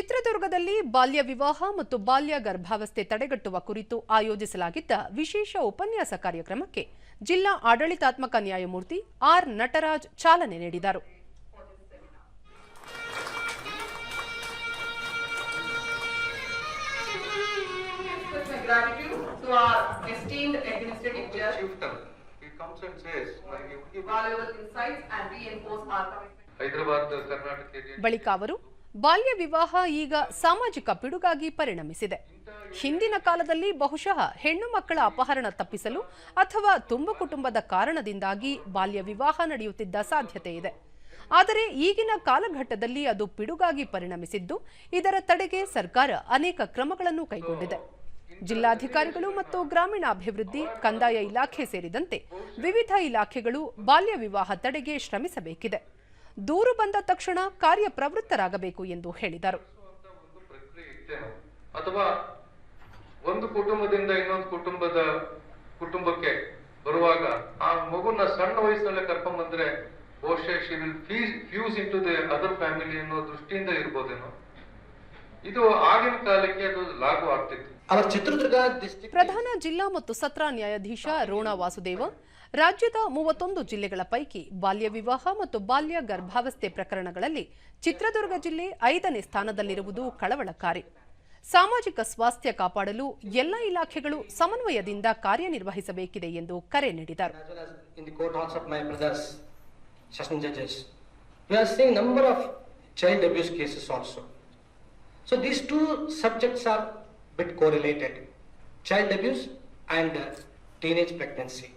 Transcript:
ಚಿತ್ರದುರ್ಗದಲ್ಲಿ ಬಾಲ್ಯ ವಿವಾಹ ಮತ್ತು ಬಾಲ್ಯ ಗರ್ಭಾವಸ್ಥೆ ತಡೆಗಟ್ಟುವ ಕುರಿತು ಆಯೋಜಿಸಲಾಗಿದ್ದ ವಿಶೇಷ ಉಪನ್ಯಾಸ ಕಾರ್ಯಕ್ರಮಕ್ಕೆ ಜಿಲ್ಲಾ ಆಡಳಿತಾತ್ಮಕ ನ್ಯಾಯಮೂರ್ತಿ ಆರ್ ನಟರಾಜ್ ಚಾಲನೆ ನೀಡಿದರು. ಬಳಿಕ ಅವರು ಬಾಲ್ಯ ವಿವಾಹ ಈಗ ಸಾಮಾಜಿಕ ಪಿಡುಗಾಗಿ ಪರಿಣಮಿಸಿದೆ. ಹಿಂದಿನ ಕಾಲದಲ್ಲಿ ಬಹುಶಃ ಹೆಣ್ಣು ಮಕ್ಕಳ ಅಪಹರಣ ತಪ್ಪಿಸಲು ಅಥವಾ ತುಂಬ ಕುಟುಂಬದ ಕಾರಣದಿಂದಾಗಿ ಬಾಲ್ಯ ವಿವಾಹ ನಡೆಯುತ್ತಿದ್ದ ಸಾಧ್ಯತೆ ಇದೆ. ಆದರೆ ಈಗಿನ ಕಾಲಘಟ್ಟದಲ್ಲಿ ಅದು ಪಿಡುಗಾಗಿ ಪರಿಣಮಿಸಿದ್ದು, ಇದರ ತಡೆಗೆ ಸರ್ಕಾರ ಅನೇಕ ಕ್ರಮಗಳನ್ನು ಕೈಗೊಂಡಿದೆ. ಜಿಲ್ಲಾಧಿಕಾರಿಗಳು ಮತ್ತು ಗ್ರಾಮೀಣಾಭಿವೃದ್ಧಿ, ಕಂದಾಯ ಇಲಾಖೆ ಸೇರಿದಂತೆ ವಿವಿಧ ಇಲಾಖೆಗಳು ಬಾಲ್ಯ ವಿವಾಹ ತಡೆಗೆ ಶ್ರಮಿಸಬೇಕಿದೆ. ದೂರು ಬಂದ ತಕ್ಷಣ ಕಾರ್ಯಪ್ರವೃತ್ತರಾಗಬೇಕು ಎಂದು ಹೇಳಿದರು. ಅಥವಾ ಒಂದು ಕುಟುಂಬದಿಂದ ಇನ್ನೊಂದು ಕುಟುಂಬದ ಕುಟುಂಬಕ್ಕೆ ಬರುವಾಗ ಆ ಮಗುನ ಸಣ್ಣ ವಯಸ್ಸಲ್ಲೇ ಕರ್ಕೊಂಡ್ ಬಂದ್ರೆ ಬಹುಶಃ ಫ್ಯೂಸ್ ಅದರ್ ಫ್ಯಾಮಿಲಿ ಅನ್ನೋ ದೃಷ್ಟಿಯಿಂದ ಇರ್ಬೋದೇನೋ? ಇದು ಆಗಿನ ಕಾಲಕ್ಕೆ ಅದು ಲಾಗು ಆಗ್ತಿತ್ತು. ಪ್ರಧಾನ ಜಿಲ್ಲಾ ಮತ್ತು ಸತ್ರ ನ್ಯಾಯಾಧೀಶ ರೋಣ ವಾಸುದೇವ ರಾಜ್ಯದ ಮೂವತ್ತೊಂದು ಜಿಲ್ಲೆಗಳ ಪೈಕಿ ಬಾಲ್ಯ ವಿವಾಹ ಮತ್ತು ಬಾಲ್ಯ ಗರ್ಭಾವಸ್ಥೆ ಪ್ರಕರಣಗಳಲ್ಲಿ ಚಿತ್ರದುರ್ಗ ಜಿಲ್ಲೆ ಐದನೇ ಸ್ಥಾನದಲ್ಲಿರುವುದು ಕಳವಳಕಾರಿ. ಸಾಮಾಜಿಕ ಸ್ವಾಸ್ಥ್ಯ ಕಾಪಾಡಲು ಎಲ್ಲ ಇಲಾಖೆಗಳು ಸಮನ್ವಯದಿಂದ ಕಾರ್ಯನಿರ್ವಹಿಸಬೇಕಿದೆ ಎಂದು ಕರೆ ನೀಡಿದರು. So these two subjects are a bit correlated, child abuse and uh, teenage pregnancy.